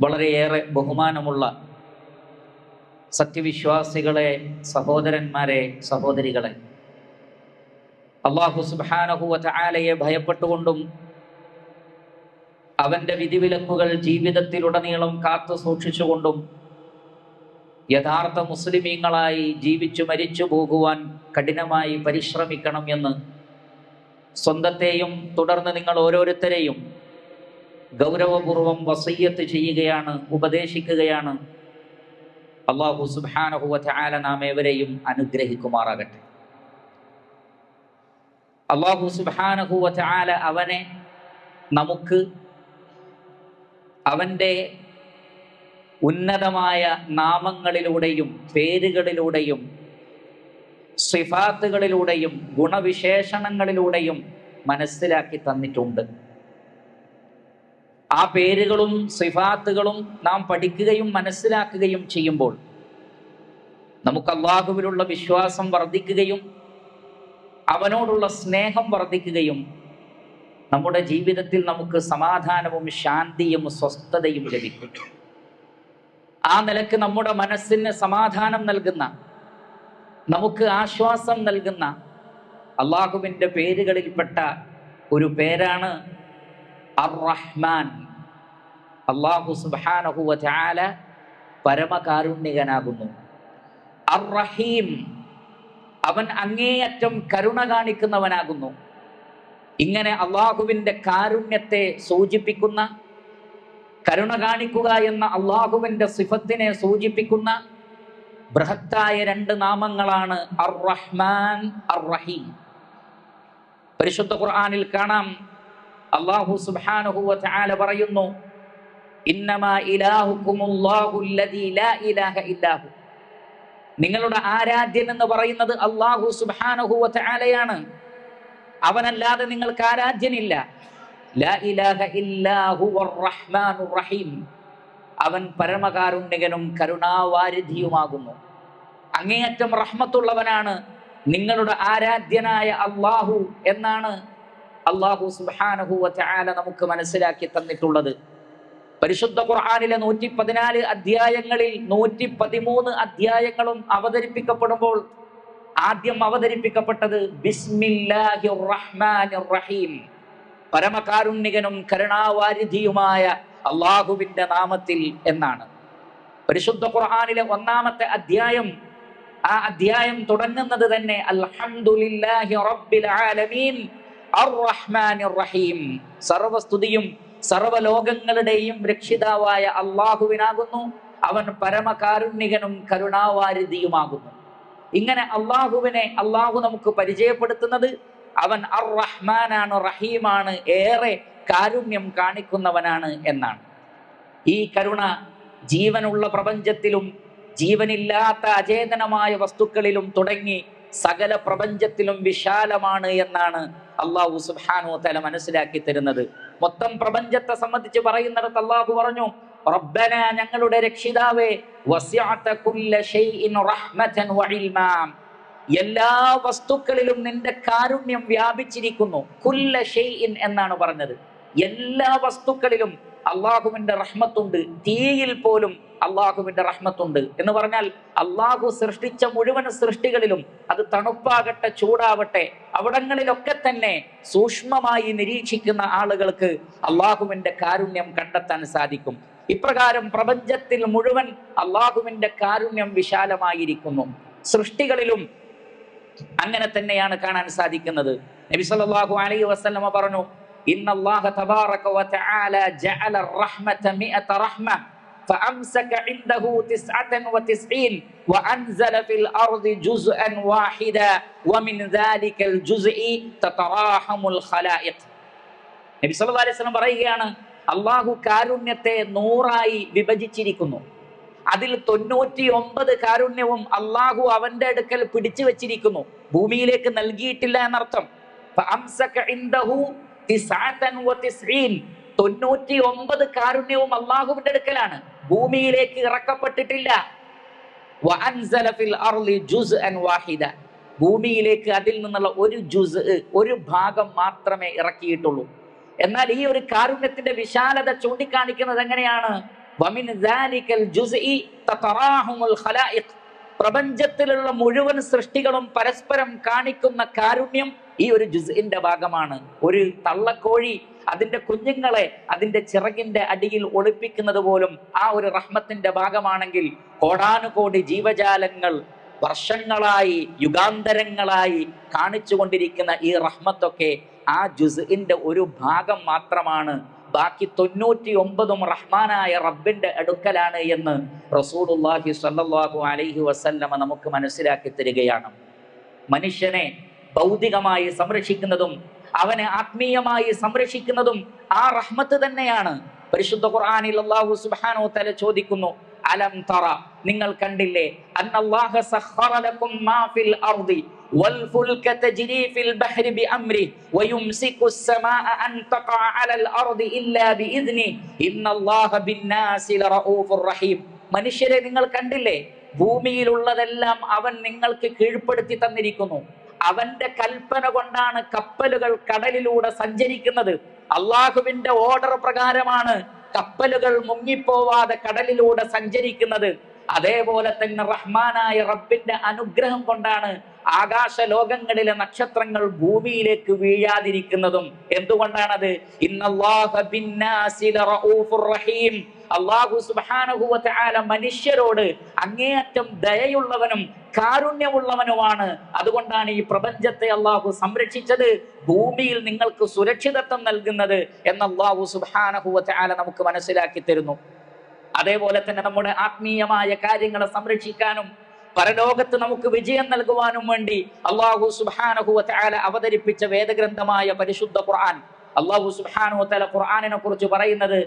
വളരെയേറെ ബഹുമാനമുള്ള സത്യവിശ്വാസികളെ സഹോദരന്മാരെ സഹോദരികളെ. അള്ളാഹു സുബാനഹുവ ആലയെ ഭയപ്പെട്ടുകൊണ്ടും അവന്റെ വിധിവിലക്കുകൾ ജീവിതത്തിലുടനീളം കാത്തു സൂക്ഷിച്ചുകൊണ്ടും യഥാർത്ഥ മുസ്ലിമീങ്ങളായി ജീവിച്ചു മരിച്ചു പോകുവാൻ കഠിനമായി പരിശ്രമിക്കണം എന്ന് സ്വന്തത്തെയും തുടർന്ന് നിങ്ങൾ ഓരോരുത്തരെയും ഗൗരവപൂർവം വസയ്യത്ത് ചെയ്യുകയാണ് ഉപദേശിക്കുകയാണ്. അള്ളാഹു സുബാനഹുവ ആല നാം ഏവരെയും അനുഗ്രഹിക്കുമാറാകട്ടെ. അള്ളാഹു സുബാനഹുവ ആല അവനെ നമുക്ക് അവന്റെ ഉന്നതമായ നാമങ്ങളിലൂടെയും പേരുകളിലൂടെയും സിഫാത്തുകളിലൂടെയും ഗുണവിശേഷണങ്ങളിലൂടെയും മനസ്സിലാക്കി തന്നിട്ടുണ്ട്. ആ പേരുകളും സിഫാത്തുകളും നാം പഠിക്കുകയും മനസ്സിലാക്കുകയും ചെയ്യുമ്പോൾ നമുക്ക് അള്ളാഹുവിലുള്ള വിശ്വാസം വർദ്ധിക്കുകയും അവനോടുള്ള സ്നേഹം വർദ്ധിക്കുകയും നമ്മുടെ ജീവിതത്തിൽ നമുക്ക് സമാധാനവും ശാന്തിയും സ്വസ്ഥതയും ലഭിക്കും. ആ നിലയ്ക്ക് നമ്മുടെ മനസ്സിന് സമാധാനം നൽകുന്ന നമുക്ക് ആശ്വാസം നൽകുന്ന അള്ളാഹുവിന്റെ പേരുകളിൽപ്പെട്ട ഒരു പേരാണ് അർ റഹ്മാൻ അള്ളാഹു സുബാനഹുവ ചാല പരമകാരുണ്യകനാകുന്നു. അർ റഹീം അവൻ അങ്ങേയറ്റം കരുണ കാണിക്കുന്നവനാകുന്നു. ഇങ്ങനെ അള്ളാഹുവിന്റെ കാരുണ്യത്തെ സൂചിപ്പിക്കുന്ന കരുണ കാണിക്കുക എന്ന അള്ളാഹുവിന്റെ സിഫത്തിനെ സൂചിപ്പിക്കുന്ന ബൃഹത്തായ രണ്ട് നാമങ്ങളാണ് അർ റഹ്മാൻ അർ റഹീം പരിശുദ്ധ ഖുർആാനിൽ കാണാം അള്ളാഹു സുബ്ഹാനഹു വതആല പറയുന്നു നിങ്ങളുടെ ആരാധ്യൻ എന്ന് പറയുന്നത് അള്ളാഹു സുബ്ഹാനഹു വ തആലയാണ് അവനല്ലാതെ നിങ്ങൾക്ക് ആരാധ്യനില്ല. അവൻ പരമകാരുണ്യകനും കരുണാവാരിധിയുമാകുന്നു. അങ്ങേയറ്റം റഹ്മത്തുള്ളവനാണ് നിങ്ങളുടെ ആരാധ്യനായ അള്ളാഹു എന്നാണ് അള്ളാഹു സുബാനഹുല നമുക്ക് മനസ്സിലാക്കി തന്നിട്ടുള്ളത്. പരിശുദ്ധ ഖുർആാനിലെ നൂറ്റി പതിനാല് അധ്യായങ്ങളിൽ നൂറ്റി പതിമൂന്ന് അധ്യായങ്ങളും അവതരിപ്പിക്കപ്പെടുമ്പോൾ ആദ്യം അവതരിപ്പിക്കപ്പെട്ടത് റഹീം പരമകാരുണ്യകനും കരുണാവാരിധിയുമായ അള്ളാഹുവിന്റെ നാമത്തിൽ എന്നാണ്. പരിശുദ്ധ ഖുർആാനിലെ ഒന്നാമത്തെ അധ്യായം ആ അധ്യായം തുടങ്ങുന്നത് തന്നെ അൽഹംദുലില്ലാഹി റബ്ബിൽ ആലമീൻ റഹീം സർവസ്തുതിയും സർവലോകങ്ങളുടെയും രക്ഷിതാവായ അള്ളാഹുവിനാകുന്നു. അവൻ പരമകാരുണ്യകനും കരുണാവാരിധിയുമാകുന്നു. ഇങ്ങനെ അള്ളാഹുവിനെ അള്ളാഹു നമുക്ക് പരിചയപ്പെടുത്തുന്നത് അവൻ അർ റഹ്മാനാണ് റഹീമാണ് ഏറെ കാരുണ്യം കാണിക്കുന്നവനാണ് എന്നാണ്. ഈ കരുണ ജീവനുള്ള പ്രപഞ്ചത്തിലും ജീവനില്ലാത്ത അചേതനമായ വസ്തുക്കളിലും തുടങ്ങി സകല പ്രപഞ്ചത്തിലും വിശാലമാണ് എന്നാണ് അള്ളാഹു സുബാനു തല മനസ്സിലാക്കി തരുന്നത്. മൊത്തം പ്രപഞ്ചത്തെ സംബന്ധിച്ച് പറയുന്നിടത്ത് അള്ളാഹു പറഞ്ഞു റബ്ബന ഞങ്ങളുടെ രക്ഷിതാവേ എല്ലാ വസ്തുക്കളിലും നിന്റെ കാരുണ്യം വ്യാപിച്ചിരിക്കുന്നു. എന്നാണ് പറഞ്ഞത്. എല്ലാ വസ്തുക്കളിലും അള്ളാഹുവിന്റെ റഹ്മത്തുണ്ട്. തീയിൽ പോലും അള്ളാഹുവിന്റെ റഹ്മത്തുണ്ട്. എന്ന് പറഞ്ഞാൽ അള്ളാഹു സൃഷ്ടിച്ച മുഴുവൻ സൃഷ്ടികളിലും അത് തണുപ്പാകട്ടെ ചൂടാവട്ടെ അവിടങ്ങളിലൊക്കെ തന്നെ സൂക്ഷ്മമായി നിരീക്ഷിക്കുന്ന ആളുകൾക്ക് അള്ളാഹുവിന്റെ കാരുണ്യം കണ്ടെത്താൻ സാധിക്കും. ഇപ്രകാരം പ്രപഞ്ചത്തിൽ മുഴുവൻ അള്ളാഹുവിന്റെ കാരുണ്യം വിശാലമായിരിക്കുന്നു. സൃഷ്ടികളിലും അങ്ങനെ തന്നെയാണ് കാണാൻ സാധിക്കുന്നത്. നബി സല്ലല്ലാഹു അലൈഹി വസല്ലമ പറഞ്ഞു ഇന്നല്ലാഹ തബാറക വതആല ജഅല الرحمة 100 رحمة فأمسك عنده تسعة وتسعين وأنزل في الأرض جزءا واحدا ومن ذلك الجزء تتراحم الخلائق നബി സല്ലല്ലാഹു അലൈഹി വസല്ലം പറയുകയാണ് അള്ളാഹു കാരുണ്യത്തെ നൂറായി വിഭജിച്ചിരിക്കുന്നു അതിൽ തൊണ്ണൂറ്റി ഒമ്പത് കാരുണ്യവും അള്ളാഹു അവന്റെ അടുക്കൽ പിടിച്ചു വെച്ചിരിക്കുന്നു ഭൂമിയിലേക്ക് നൽകിയിട്ടില്ല എന്നർത്ഥം തൊണ്ണൂറ്റി ഒമ്പത് കാരുണ്യവും അള്ളാഹുവിന്റെ അടുക്കലാണ്. ഭൂമിയിലേക്ക് ഇറക്കപ്പെട്ടിട്ടില്ല. ഭൂമിയിലേക്ക് അതിൽ നിന്നുള്ള ഒരു ജുസ് ഒരു ഭാഗം മാത്രമേ ഇറക്കിയിട്ടുള്ളൂ. എന്നാൽ ഈ ഒരു കാരുണ്യത്തിന്റെ വിശാലത ചൂണ്ടിക്കാണിക്കുന്നത് എങ്ങനെയാണ്? പ്രപഞ്ചത്തിലുള്ള മുഴുവൻ സൃഷ്ടികളും പരസ്പരം കാണിക്കുന്ന കാരുണ്യം ഈ ഒരു ജുസിന്റെ ഭാഗമാണ്. ഒരു തള്ളക്കോഴി അതിന്റെ കുഞ്ഞുങ്ങളെ അതിന്റെ ചിറകിന്റെ അടിയിൽ ഒളിപ്പിക്കുന്നത് പോലും ആ ഒരു റഹ്മത്തിന്റെ ഭാഗമാണെങ്കിൽ കോടാനുകോടി ജീവജാലങ്ങൾ വർഷങ്ങളായി യുഗാന്തരങ്ങളായി കാണിച്ചു കൊണ്ടിരിക്കുന്ന ഈ റഹ്മത്തൊക്കെ ആ ജുസിന്റെ ഒരു ഭാഗം മാത്രമാണ്. ബാക്കി തൊണ്ണൂറ്റി ഒമ്പതും റഹ്മാനായ റബ്ബിന്റെ അടുക്കലാണ് എന്ന് റസൂലുള്ളാഹി സ്വല്ലല്ലാഹു അലൈഹി വസല്ലമ നമുക്ക് മനസ്സിലാക്കി തരികയാണ്. മനുഷ്യനെ ഭൗതികമായി സംരക്ഷിക്കുന്നതും അവനെ ആത്മീയമായി സംരക്ഷിക്കുന്നതും ആ റഹ്മത്ത് തന്നെയാണ് പരിശുദ്ധ ഖുർആനിൽ അല്ലാഹു സുബ്ഹാനഹു തആല ചോദിക്കുന്നു അലം തറ നിങ്ങൾ കണ്ടില്ലേ അന്നല്ലാഹ സഖറ ലക്കും മാ ഫിൽ അർദി والفلك تجري في البحر بأمره ويمسك السماء أن تقع على الأرض إلا بإذنه إن الله بالناس لرؤوف رحيم മനുഷ്യരെ നിങ്ങൾ കണ്ടില്ലേ ഭൂമിയിലുള്ളതെല്ലാം അവൻ നിങ്ങൾക്ക് കീഴ്പ്പെടുത്തി തന്നിരിക്കുന്നു അവന്റെ കൽപ്പന കൊണ്ടാണ് കപ്പലുകൾ കടലിലൂടെ സഞ്ചരിക്കുന്നത്. അള്ളാഹുവിന്റെ ഓർഡർ പ്രകാരമാണ് കപ്പലുകൾ മുങ്ങിപ്പോവാതെ കടലിലൂടെ സഞ്ചരിക്കുന്നത്. അതേപോലെ തന്നെ റഹ്മാനായ റബ്ബിന്റെ അനുഗ്രഹം കൊണ്ടാണ് ആകാശ ലോകങ്ങളിലെ നക്ഷത്രങ്ങൾ ഭൂമിയിലേക്ക് വീഴാതിരിക്കുന്നതും. എന്തുകൊണ്ടാണത്? അള്ളാഹു സുബ്ഹാനഹു വതആല മനുഷ്യരോട് അങ്ങേയറ്റം ദയയുള്ളവനും കാരുണ്യമുള്ളവനുമാണ്. അതുകൊണ്ടാണ് ഈ പ്രപഞ്ചത്തെ അള്ളാഹു സംരക്ഷിച്ചത്. ഭൂമിയിൽ നിങ്ങൾക്ക് സുരക്ഷിതത്വം നൽകുന്നത് എന്ന് അള്ളാഹു സുബ്ഹാനഹു വതആല നമുക്ക് മനസ്സിലാക്കി തരുന്നു. അതേപോലെ തന്നെ നമ്മുടെ ആത്മീയമായ കാര്യങ്ങളെ സംരക്ഷിക്കാനും പരലോകത്ത് നമുക്ക് വിജയം നൽകുവാനും വേണ്ടി അള്ളാഹു സുബ്ഹാനഹു വതആല അവതരിപ്പിച്ച വേദഗ്രന്ഥമായ പരിശുദ്ധ ഖുർആൻ. അള്ളാഹു സുബ്ഹാനഹു ഖുർആാനിനെ കുറിച്ച് പറയുന്നത്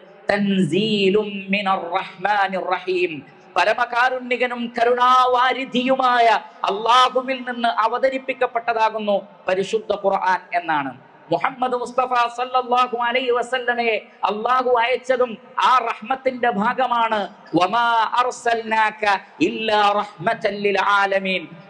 പരമകാരുണ്യകനും കരുണാവാരിധിയുമായ അള്ളാഹുവിൽ നിന്ന് അവതരിപ്പിക്കപ്പെട്ടതാകുന്നു പരിശുദ്ധ ഖുർആൻ എന്നാണ്. മുഹമ്മദ് മുസ്തഫ സല്ലല്ലാഹു അലൈഹി വസല്ലമയെ അള്ളാഹു അയച്ചതും ആ റഹ്മത്തിന്റെ ഭാഗമാണ്.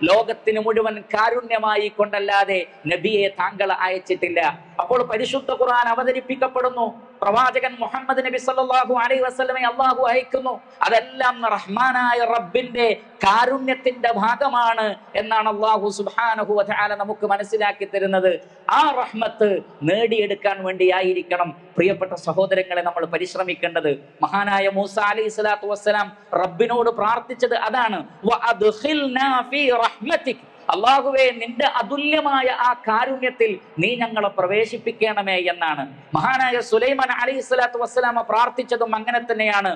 ലോകത്തിന് മുഴുവൻ കാരുണ്യമായി കൊണ്ടല്ലാതെ നബിയെ താങ്കൾ അയച്ചിട്ടില്ല. അപ്പോൾ പരിശുദ്ധ ഖുർആൻ അവതരിപ്പിക്കപ്പെടുന്നു. പ്രവാചകൻ മുഹമ്മദ് നബി സല്ലല്ലാഹു അലൈഹി വസല്ലമയെ അള്ളാഹു അയക്കുന്നു. അതെല്ലാം റഹ്മാനായ റബ്ബിന്റെ കാരുണ്യത്തിന്റെ ഭാഗമാണ് എന്നാണ് അള്ളാഹു സുബ്ഹാനഹു വതആല നമുക്ക് മനസ്സിലാക്കി തരുന്നത്. ആ റഹ്മത്ത് നേടിയെടുക്കാൻ വേണ്ടിയായിരിക്കണം പ്രിയപ്പെട്ട സഹോദരങ്ങളെ നമ്മൾ പരിശ്രമിക്കേണ്ടത്. മഹാനായ മൂസ അലി സ്വലാത്തു വസ്സലാം റബ്ബിനോട് പ്രാർത്ഥിച്ചത് അതാണ്. അള്ളാഹുവെ നിന്റെ അതുല്യമായ ആ കാരുണ്യത്തിൽ നീ ഞങ്ങളെ പ്രവേശിപ്പിക്കണമേ എന്നാണ്. മഹാനായ സുലൈമാൻ അലി സ്വലാത്തു വസ്സലാമ പ്രാർത്ഥിച്ചതും അങ്ങനെ തന്നെയാണ്.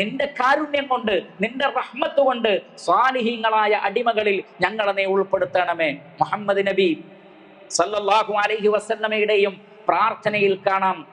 നിന്റെ കാരുണ്യം കൊണ്ട് നിന്റെ റഹ്മത്ത് കൊണ്ട് സ്വാലിഹീങ്ങളായ അടിമകളിൽ ഞങ്ങളെ നീ ഉൾപ്പെടുത്തണമേ. മുഹമ്മദ് നബി സല്ലല്ലാഹു അലൈഹി വസല്ലമയുടെയും പ്രാർത്ഥനയിൽ കാണാം.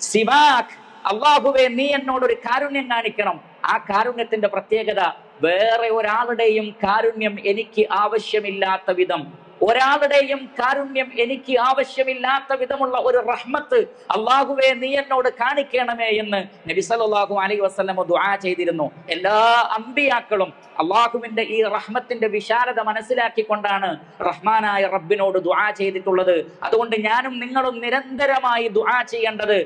സിവാക്. അള്ളാഹുവെ നീ എന്നോട് ഒരു കാരുണ്യം കാണിക്കണം. ആ കാരുണ്യത്തിന്റെ പ്രത്യേകത വേറെ ഒരാളുടെയും കാരുണ്യം എനിക്ക് ആവശ്യമില്ലാത്ത വിധം ഒരാളുടെയും കാരുണ്യം എനിക്ക് ആവശ്യമില്ലാത്ത വിധമുള്ള ഒരു റഹ്മത്ത് അള്ളാഹുവെ നീ എന്നോട് കാണിക്കണമേ എന്ന് നബി സല്ലല്ലാഹു അലൈഹി വസല്ലം ദുആ ചെയ്തിരുന്നു. എല്ലാ അമ്പിയാക്കളും അള്ളാഹുവിന്റെ ഈ റഹ്മത്തിന്റെ വിശാലത മനസ്സിലാക്കിക്കൊണ്ടാണ് റഹ്മാനായ റബ്ബിനോട് ദുആ ചെയ്തിട്ടുള്ളത്. അതുകൊണ്ട് ഞാനും നിങ്ങളും നിരന്തരമായി ദുആ ചെയ്യേണ്ടത്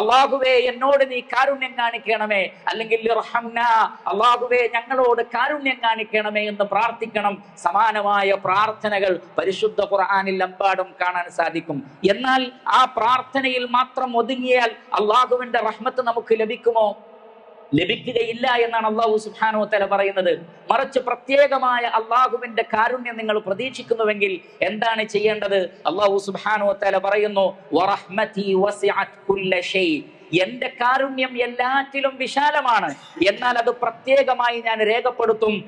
അള്ളാഹുവെ എന്നോട് നീ കാരുണ്യം കാണിക്കണമേ. അല്ലെങ്കിൽ അള്ളാഹുവേ ഞങ്ങളോട് കാരുണ്യം കാണിക്കണമേ എന്ന് പ്രാർത്ഥിക്കണം. സമാനമായ പ്രാർത്ഥനകൾ പരിശുദ്ധ ഖുർആാനിൽ എമ്പാടും കാണാൻ സാധിക്കും. എന്നാൽ ആ പ്രാർത്ഥനയിൽ മാത്രം ഒതുങ്ങിയാൽ അള്ളാഹുവിന്റെ റഹ്മത്ത് നമുക്ക് ലഭിക്കുമോ? ലഭിക്കുകയില്ല എന്നാണ് അള്ളാഹു സുബ്ഹാനഹു തല പറയുന്നത്. മറിച്ച് പ്രത്യേകമായ അള്ളാഹുവിന്റെ കാരുണ്യം നിങ്ങൾ പ്രതീക്ഷിക്കുന്നുവെങ്കിൽ എന്താണ് ചെയ്യേണ്ടത്? അള്ളാഹു സുബ്ഹാനഹു തല പറയുന്നു എന്റെ കാരുണ്യം എല്ലാറ്റിലും വിശാലമാണ്. എന്നാൽ അത് പ്രത്യേകമായി ഞാൻ രേഖപ്പെടുത്തും.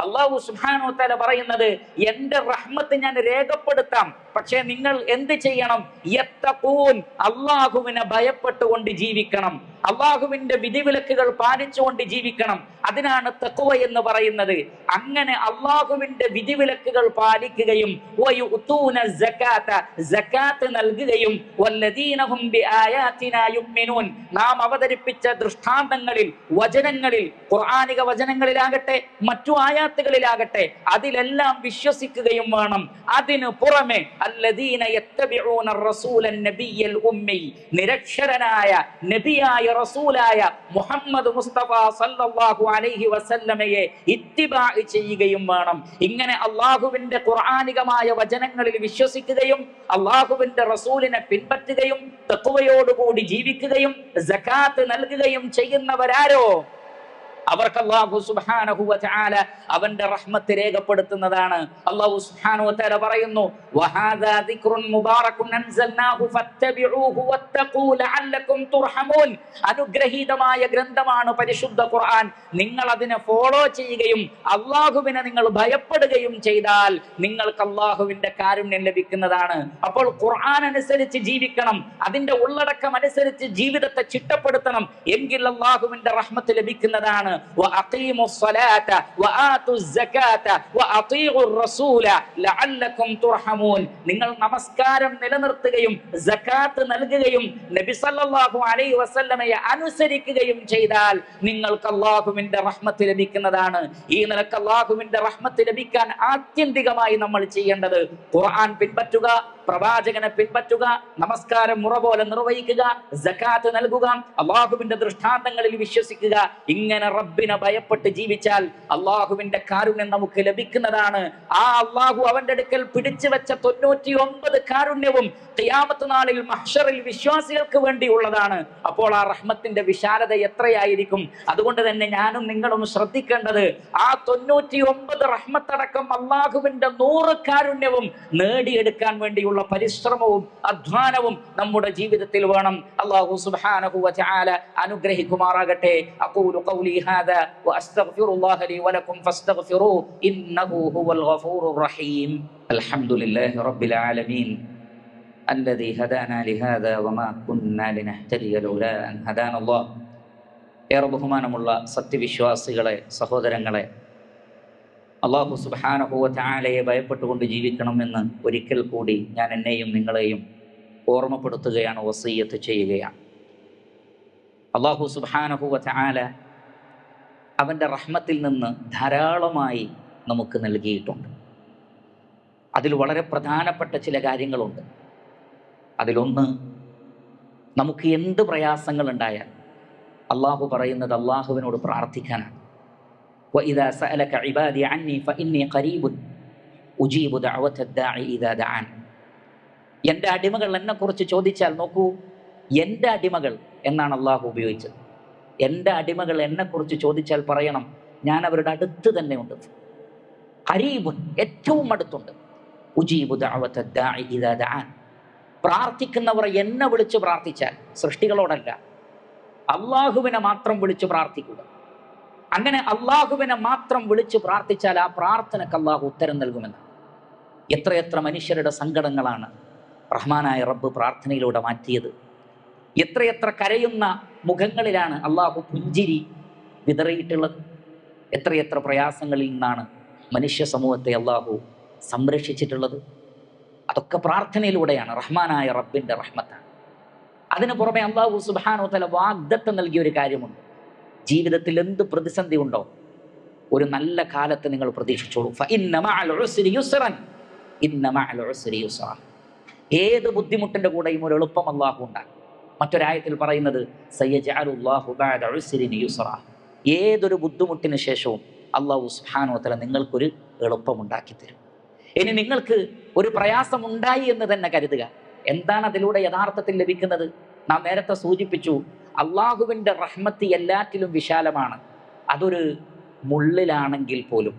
അള്ളാഹു സുബാനോ തല പറയുന്നത് എന്റെ റഹ്മത്ത് ഞാൻ രേഖപ്പെടുത്താം. പക്ഷേ നിങ്ങൾ എന്ത് ചെയ്യണം? യത്തഖൂൻ. അള്ളാഹുവിനെ ഭയപ്പെട്ടുകൊണ്ട് ജീവിക്കണം. അള്ളാഹുവിന്റെ വിധിവിലക്കുകൾ പാലിച്ചുകൊണ്ട് ജീവിക്കണം. അതിനാണ് തഖ്വ എന്ന് പറയുന്നത്. അങ്ങനെ അള്ളാഹുവിന്റെ വിധിവിലക്കുകൾ പാലിക്കുകയും നൽകുകയും നാം അവതരിപ്പിച്ച ദൃഷ്ടാന്തങ്ങളിൽ വചനങ്ങളിൽ ഖുർആാനിക വചനങ്ങളിലാകട്ടെ മറ്റു ആയാത്തുകളിലാകട്ടെ അതിലെല്ലാം വിശ്വസിക്കുകയും വേണം. അതിനു പുറമെ നിരക്ഷരനായ നബിയായ റസൂലായ മുഹമ്മദ് മുസ്തഫ സല്ലല്ലാഹു അലൈഹി വസല്ലമയെ ഇത്തിബാ ചെയ്യുകയും വേണം. ഇങ്ങനെ അള്ളാഹുവിന്റെ ഖുർആനികമായ വചനങ്ങളിൽ വിശ്വസിക്കുകയും അള്ളാഹുവിന്റെ റസൂലിനെ പിൻപറ്റുകയും തക്കുവയോടുകൂടി ജീവിക്കുകയും സകാത്ത് നൽകുകയും ചെയ്യുന്നവരാരോ? അവർക്ക് അള്ളാഹു സുബ്ഹാനഹു ചാല അവന്റെ റഹ്മത്ത് രേഖപ്പെടുത്തുന്നതാണ്. അള്ളാഹു സുബ്ഹാനഹു തല പറയുന്നു അനുഗ്രഹീതമായ ഗ്രന്ഥമാണ് പരിശുദ്ധ ഖുർആൻ. നിങ്ങൾ അതിനെ ഫോളോ ചെയ്യുകയും അള്ളാഹുവിനെ നിങ്ങൾ ഭയപ്പെടുകയും ചെയ്താൽ നിങ്ങൾക്ക് അള്ളാഹുവിന്റെ കാരുണ്യം ലഭിക്കുന്നതാണ്. അപ്പോൾ ഖുർആൻ അനുസരിച്ച് ജീവിക്കണം അതിന്റെ ഉള്ളടക്കം അനുസരിച്ച് ജീവിതത്തെ ചിട്ടപ്പെടുത്തണം എങ്കിൽ അള്ളാഹുവിന്റെ റഹ്മത്ത് ലഭിക്കുന്നതാണ്. നിങ്ങൾ നമസ്കാരം നിലനിർത്തുകയും ജക്കാത്ത് നൽകുകയും നബി സല്ലല്ലാഹു അലൈഹി വസല്ലമയെ അനുസരിക്കുകയും ചെയ്താൽ നിങ്ങൾക്ക് അല്ലാഹുവിന്റെ റഹ്മത്ത് ലഭിക്കുന്നതാണ്. ഈ നിലയ്ക്ക് അല്ലാഹുവിന്റെ റഹ്മത്ത് ലഭിക്കാൻ ആത്യന്തികമായി നമ്മൾ ചെയ്യേണ്ടത് ഖുർആൻ പിൻപറ്റുക പ്രവാചകനെ പിൻപറ്റുക നമസ്കാരം മുറ പോലെ നിർവഹിക്കുക ജക്കാത്ത് നൽകുക അള്ളാഹുവിന്റെ ദൃഷ്ടാന്തങ്ങളിൽ വിശ്വസിക്കുക. ഇങ്ങനെ റബ്ബിനെ ഭയപ്പെട്ട് ജീവിച്ചാൽ അള്ളാഹുവിന്റെ കാരുണ്യം നമുക്ക് ലഭിക്കുന്നതാണ്. ആ അള്ളാഹു അവന്റെ അടുക്കൽ പിടിച്ചു വെച്ച തൊണ്ണൂറ്റി ഒമ്പത് കാരുണ്യവും ഖിയാമത്ത് നാളിൽ മഹ്ഷറിൽ വിശ്വാസികൾക്ക് വേണ്ടിയുള്ളതാണ്. അപ്പോൾ ആ റഹ്മത്തിന്റെ വിശാലത എത്രയായിരിക്കും? അതുകൊണ്ട് തന്നെ ഞാനും നിങ്ങളും ശ്രദ്ധിക്കേണ്ടത് ആ തൊണ്ണൂറ്റി ഒമ്പത് റഹ്മത്തടക്കം അള്ളാഹുവിന്റെ നൂറ് കാരുണ്യവും നേടിയെടുക്കാൻ വേണ്ടിയുള്ള പരിശ്രമവും അധ്വാനവും നമ്മുടെ ജീവിതത്തിൽ വേണം അള്ളാഹു സുബ്ഹാനഹു വതആല അനുഗ്രഹിക്കുമാറാകട്ടെ അഖൂലു ഖൗലി ഹാദാ വഅസ്തഗ്ഫിറുല്ലാഹ ലി വലക്കും ഫസ്തഗ്ഫിറൂ ഇന്നഹു ഹുവൽ ഗഫൂറുർ റഹീം അൽഹംദുലില്ലാഹി റബ്ബിൽ ആലമീൻ الذي هدانا لهذا وما كنا لنهتدي لولا أن هدانا الله ഏറെ ബഹുമാനമുള്ള സത്യവിശ്വാസികളെ സഹോദരങ്ങളെ അള്ളാഹു സുബാനഹുവ ചാലയെ ഭയപ്പെട്ടുകൊണ്ട് ജീവിക്കണമെന്ന് ഒരിക്കൽ കൂടി ഞാൻ എന്നെയും നിങ്ങളെയും ഓർമ്മപ്പെടുത്തുകയാണ് വസീയത്ത് ചെയ്യുകയാണ്. അള്ളാഹു സുബാനഹുവ ചാല അവന്റെ റഹ്മത്തിൽ നിന്ന് ധാരാളമായി നമുക്ക് നൽകിയിട്ടുണ്ട്. അതിൽ വളരെ പ്രധാനപ്പെട്ട ചില കാര്യങ്ങളുണ്ട്. അതിലൊന്ന് നമുക്ക് എന്ത് പ്രയാസങ്ങൾ ഉണ്ടായാൽ അള്ളാഹു പറയുന്നത് അള്ളാഹുവിനോട് പ്രാർത്ഥിക്കാനാണ്. وإذا سألك عبادي عني فإني قريب أجيب دعوة الداعي إذا دعان എൻ്റെ അടിമകൾ എന്നെ കുറിച്ച് ചോദിച്ചാൽ നോക്കൂ എൻ്റെ അടിമകൾ എന്നാണ് അള്ളാഹു ഉപയോഗിച്ചത് എൻ്റെ അടിമകൾ എന്നെ കുറിച്ച് ചോദിച്ചാൽ പറയണം ഞാൻ അവരുടെ അടുത്ത് തന്നെ ഉണ്ട് കരീബുൻ ഏറ്റവും അടുത്തുണ്ട് ഉജീബു ദഅവത്ത ദാഇ ഇദാ ദഅാൻ പ്രാർത്ഥിക്കുന്നവർ എന്നെ വിളിച്ച് പ്രാർത്ഥിച്ചാൽ സൃഷ്ടികളോടല്ല അള്ളാഹുവിനെ മാത്രം വിളിച്ച് പ്രാർത്ഥിക്കുക അങ്ങനെ അള്ളാഹുവിനെ മാത്രം വിളിച്ച് പ്രാർത്ഥിച്ചാൽ ആ പ്രാർത്ഥനക്ക് അള്ളാഹു ഉത്തരം നൽകുമെന്ന്. എത്രയെത്ര മനുഷ്യരുടെ സങ്കടങ്ങളാണ് റഹ്മാനായ റബ്ബ് പ്രാർത്ഥനയിലൂടെ മാറ്റിയത്. എത്രയെത്ര കരയുന്ന മുഖങ്ങളിലാണ് അള്ളാഹു പുഞ്ചിരി വിതറിയിട്ടുള്ളത്. എത്രയെത്ര പ്രയാസങ്ങളിൽ നിന്നാണ് മനുഷ്യ സമൂഹത്തെ അള്ളാഹു സംരക്ഷിച്ചിട്ടുള്ളത്. അതൊക്കെ പ്രാർത്ഥനയിലൂടെയാണ് റഹ്മാനായ റബ്ബിന്റെ റഹ്മത്താണ് അതിനു പുറമെ അള്ളാഹു സുബാനോ തല വാഗ്ദത്തം നൽകിയ ഒരു കാര്യമുണ്ട്. ജീവിതത്തിൽ എന്ത് പ്രതിസന്ധി ഉണ്ടോ ഒരു നല്ല കാലത്ത് നിങ്ങൾ പ്രതീക്ഷിച്ചോളൂ. ഏത് ബുദ്ധിമുട്ടിന്റെ കൂടെയും ഒരു എളുപ്പം അള്ളാഹു ഉണ്ടാകും മറ്റൊരായത്തിൽ പറയുന്നത്. ഏതൊരു ബുദ്ധിമുട്ടിന് ശേഷവും അള്ളാഹു സുഹാനോത്തല നിങ്ങൾക്കൊരു എളുപ്പമുണ്ടാക്കി തരും. ഇനി നിങ്ങൾക്ക് ഒരു പ്രയാസം ഉണ്ടായി എന്ന് തന്നെ കരുതുക. എന്താണ് അതിലൂടെ യഥാർത്ഥത്തിൽ ലഭിക്കുന്നത്? നാം നേരത്തെ സൂചിപ്പിച്ചു അള്ളാഹുവിന്റെ റഹ്മത്ത് എല്ലാറ്റിലും വിശാലമാണ്. അതൊരു മുള്ളിലാണെങ്കിൽ പോലും.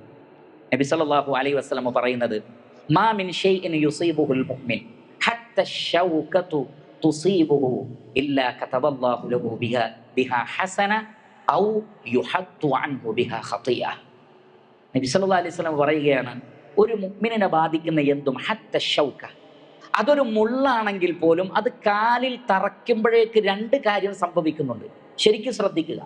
നബി സല്ലാഹു അലൈ വസ്ലമ പറയുന്നത് മാ മിൻ ഷൈഇൻ യുസീബുഹുൽ മുഅ്മിൻ ഹത്ത ഷൗകതു ഇല്ലാ കതബല്ലാഹു ലഹു ഹസന ഔ അൻഹു നബി സല്ലല്ലാഹു അലൈഹി പറയുകയാണ് ഒരു മുഅ്മിനെ ബാധിക്കുന്ന എന്തും ഹത്ത ഷൗക അതൊരു മുള്ളാണെങ്കിൽ പോലും അത് കാലിൽ തറയ്ക്കുമ്പോഴേക്ക് രണ്ട് കാര്യം സംഭവിക്കുന്നുണ്ട്. ശരിക്കും ശ്രദ്ധിക്കുക.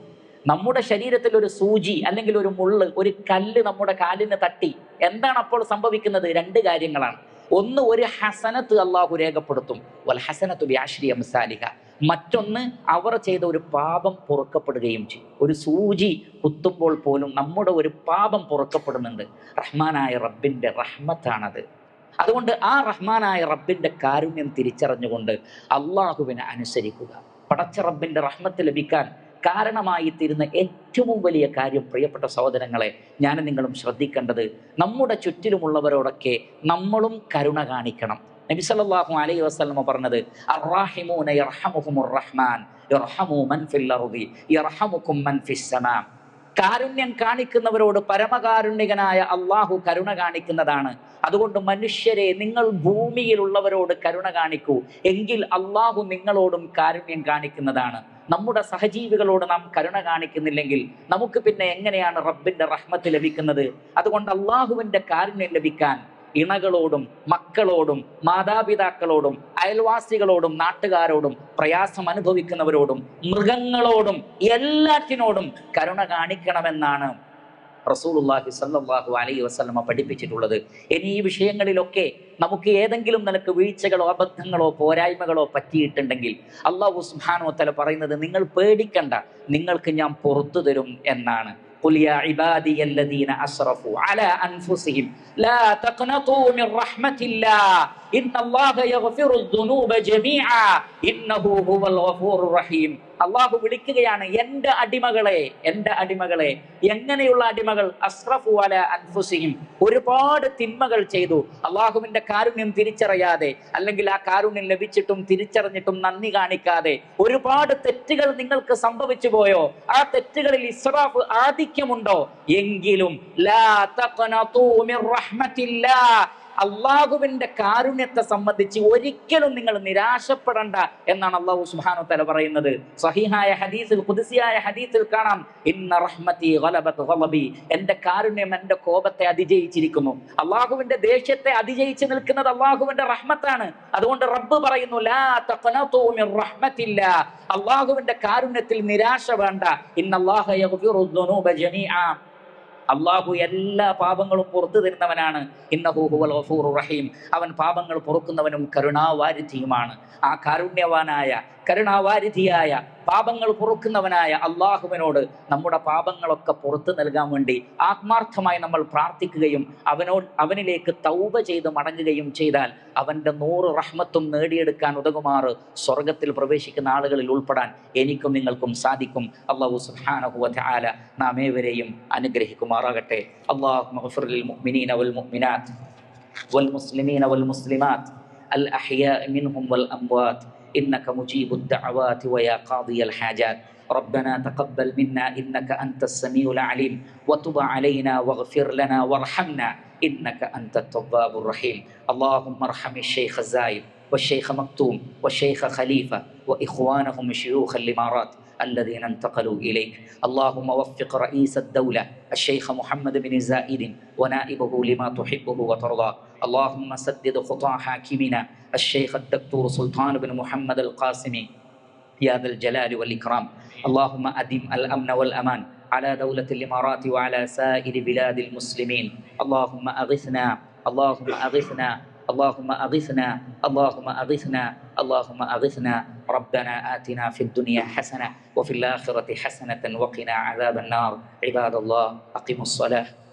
നമ്മുടെ ശരീരത്തിൽ ഒരു സൂചി അല്ലെങ്കിൽ ഒരു മുള്ള് ഒരു കല്ല് നമ്മുടെ കാലിന് തട്ടി എന്താണ് അപ്പോൾ സംഭവിക്കുന്നത്? രണ്ട് കാര്യങ്ങളാണ്. ഒന്ന് ഒരു ഹസനത്ത് അള്ളാഹു രേഖപ്പെടുത്തും. വൽ ഹസനത്ത് വ്യാശ്രീയ അംസാലിക മറ്റൊന്ന് അവർ ചെയ്ത ഒരു പാപം പൊറുക്കപ്പെടുകയും ചെയ്യും. ഒരു സൂചി കുത്തുമ്പോൾ പോലും നമ്മുടെ ഒരു പാപം പൊറുക്കപ്പെടുന്നുണ്ട്. റഹ്മാനായ റബ്ബിന്റെ റഹ്മത്താണത്. അതുകൊണ്ട് ആ റഹ്മാനായ റബ്ബിന്റെ കാരുണ്യം തിരിച്ചറിഞ്ഞുകൊണ്ട് അള്ളാഹുവിനെ അനുസരിക്കുക. പടച്ച റബ്ബിന്റെ റഹ്മത്ത് ലഭിക്കാൻ കാരണമായി തീരുന്ന ഏറ്റവും വലിയ കാര്യം പ്രിയപ്പെട്ട സഹോദരങ്ങളെ ഞാൻ നിങ്ങളും ശ്രദ്ധിക്കേണ്ടത് നമ്മുടെ ചുറ്റിലുമുള്ളവരോടൊക്കെ നമ്മളും കരുണ കാണിക്കണം. നബി സല്ലല്ലാഹു അലൈഹി വസല്ലമ പറഞ്ഞത് റഹ്മാൻ കാരുണ്യം കാണിക്കുന്നവരോട് പരമകാരുണ്യകനായ അള്ളാഹു കരുണ കാണിക്കുന്നതാണ്. അതുകൊണ്ട് മനുഷ്യരെ നിങ്ങൾ ഭൂമിയിലുള്ളവരോട് കരുണ കാണിക്കൂ. എങ്കിൽ അള്ളാഹു നിങ്ങളോടും കാരുണ്യം കാണിക്കുന്നതാണ്. നമ്മുടെ സഹജീവികളോട് നാം കരുണ കാണിക്കുന്നില്ലെങ്കിൽ നമുക്ക് പിന്നെ എങ്ങനെയാണ് റബ്ബിന്റെ റഹ്മത്ത് ലഭിക്കുന്നത്? അതുകൊണ്ട് അള്ളാഹുവിന്റെ കാരുണ്യം ലഭിക്കാൻ ഇണകളോടും മക്കളോടും മാതാപിതാക്കളോടും അയൽവാസികളോടും നാട്ടുകാരോടും പ്രയാസം അനുഭവിക്കുന്നവരോടും മൃഗങ്ങളോടും എല്ലാറ്റിനോടും കരുണ കാണിക്കണമെന്നാണ് റസൂലുള്ളാഹി സല്ലല്ലാഹു അലൈഹി വസല്ലമ പഠിപ്പിച്ചിട്ടുള്ളത്. ഇനി ഈ വിഷയങ്ങളിലൊക്കെ നമുക്ക് ഏതെങ്കിലും നിലയ്ക്ക് വീഴ്ചകളോ അബദ്ധങ്ങളോ പോരായ്മകളോ പറ്റിയിട്ടുണ്ടെങ്കിൽ അള്ളാഹു സുബ്ഹാനഹു വതആല പറയുന്നത് നിങ്ങൾ പേടിക്കണ്ട നിങ്ങൾക്ക് ഞാൻ പുറത്തു തരും എന്നാണ്. قل يا عبادي الذين أسرفوا على أنفسهم لا تقنطوا من رحمة الله. അള്ളാഹു വിളിക്കുകയാണ് എന്റെ അടിമകളെ എന്റെ അടിമകളെ എങ്ങനെയുള്ള അടിമകൾ? അസ്റഫു അല അൻഫുസിഹിം. ഒരുപാട് തിന്മകൾ ചെയ്തു. അള്ളാഹുവിന്റെ കാരുണ്യം തിരിച്ചറിയാതെ അല്ലെങ്കിൽ ആ കാരുണ്യം ലഭിച്ചിട്ടും തിരിച്ചറിഞ്ഞിട്ടും നന്ദി കാണിക്കാതെ ഒരുപാട് തെറ്റുകൾ നിങ്ങൾക്ക് സംഭവിച്ചു പോയോ? ആ തെറ്റുകളിൽ ഇസ്റാഫ് ആധിക്യമുണ്ടോ? എങ്കിലും ലാ അള്ളാഹുവിന്റെ കാരുണ്യത്തെ സംബന്ധിച്ച് ഒരിക്കലും നിങ്ങൾ നിരാശപ്പെടണ്ട എന്നാണ് അള്ളാഹു സുഹാനു തല പറയുന്നത്. സഹിഹായ ഹദീസിൽ കുതിസിയായ ഹദീസിൽ കാണാം. ഇന്ന റഹ്മത്തി ഗളബി എന്റെ കാരുണ്യം എന്റെ കോപത്തെ അതിജയിച്ചിരിക്കുന്നു. അള്ളാഹുവിന്റെ ദേഷ്യത്തെ അതിജയിച്ച് നിൽക്കുന്നത് അള്ളാഹുവിന്റെ റഹ്മത്താണ്. അതുകൊണ്ട് റബ്ബ് പറയുന്നു ലാ അള്ളാഹുവിന്റെ കാരുണ്യത്തിൽ നിരാശ വേണ്ട. ഇന്നല്ലാഹ അള്ളാഹു എല്ലാ പാപങ്ങളും പുറത്തു തരുന്നവനാണ്. ഇന്നഹു ഹുവൽ ഗഫൂറുർ റഹീം. അവൻ പാപങ്ങൾ പൊറുക്കുന്നവനും കരുണാവാരിധിയുമാണ്. ആ കാരുണ്യവാനായ കരുണാവാരിധിയായ പാപങ്ങൾ പൊറുക്കുന്നവനായ അള്ളാഹുവിനോട് നമ്മുടെ പാപങ്ങളൊക്കെ പുറത്തു നൽകാൻ വേണ്ടി ആത്മാർത്ഥമായി നമ്മൾ പ്രാർത്ഥിക്കുകയും അവനോട് അവനിലേക്ക് തൗബ ചെയ്ത് മടങ്ങുകയും ചെയ്താൽ അവൻ്റെ നൂറ് റഹ്മത്തും നേടിയെടുക്കാൻ ഉതകുമാറ് സ്വർഗത്തിൽ പ്രവേശിക്കുന്ന ആളുകളിൽ ഉൾപ്പെടാൻ എനിക്കും നിങ്ങൾക്കും സാധിക്കും അള്ളാഹു സുബ്ഹാനഹു വ തആല നാം ഏവരെയും അനുഗ്രഹിക്കുമാറാകട്ടെ അള്ളാഹു മുഅ്മിനീന വൽ മുഅ്മിനാത്ത് والمسلمين والمسلمات الأحياء منهم والأموات إنك مجيب الدعوات ويا قاضي الحاجات. ربنا تقبل منا إنك أنت السميع العليم. وتب علينا واغفر لنا وارحمنا إنك أنت التواب الرحيم. اللهم ارحم الشيخ الزايد. والشيخ مكتوم والشيخ خليفة وإخوانهم شيوخ الإمارات الذين انتقلوا إليك. اللهم وفق رئيس الدولة الشيخ محمد بن زائد ونائبه لما تحبه وترضى. اللهم سدد خطى حاكمنا الشيخ الدكتور سلطان بن محمد القاسمي يا ذا الجلال والإكرام. اللهم أدم الأمن والأمان على دولة الإمارات وعلى سائر بلاد المسلمين. اللهم أغثنا. اللهم أغثنا اللهم أغثنا اللهم أغثنا اللهم أغثنا. ربنا آتنا في الدنيا حسنة وفي الآخرة حسنة وقنا عذاب النار. عباد الله أقيموا الصلاة.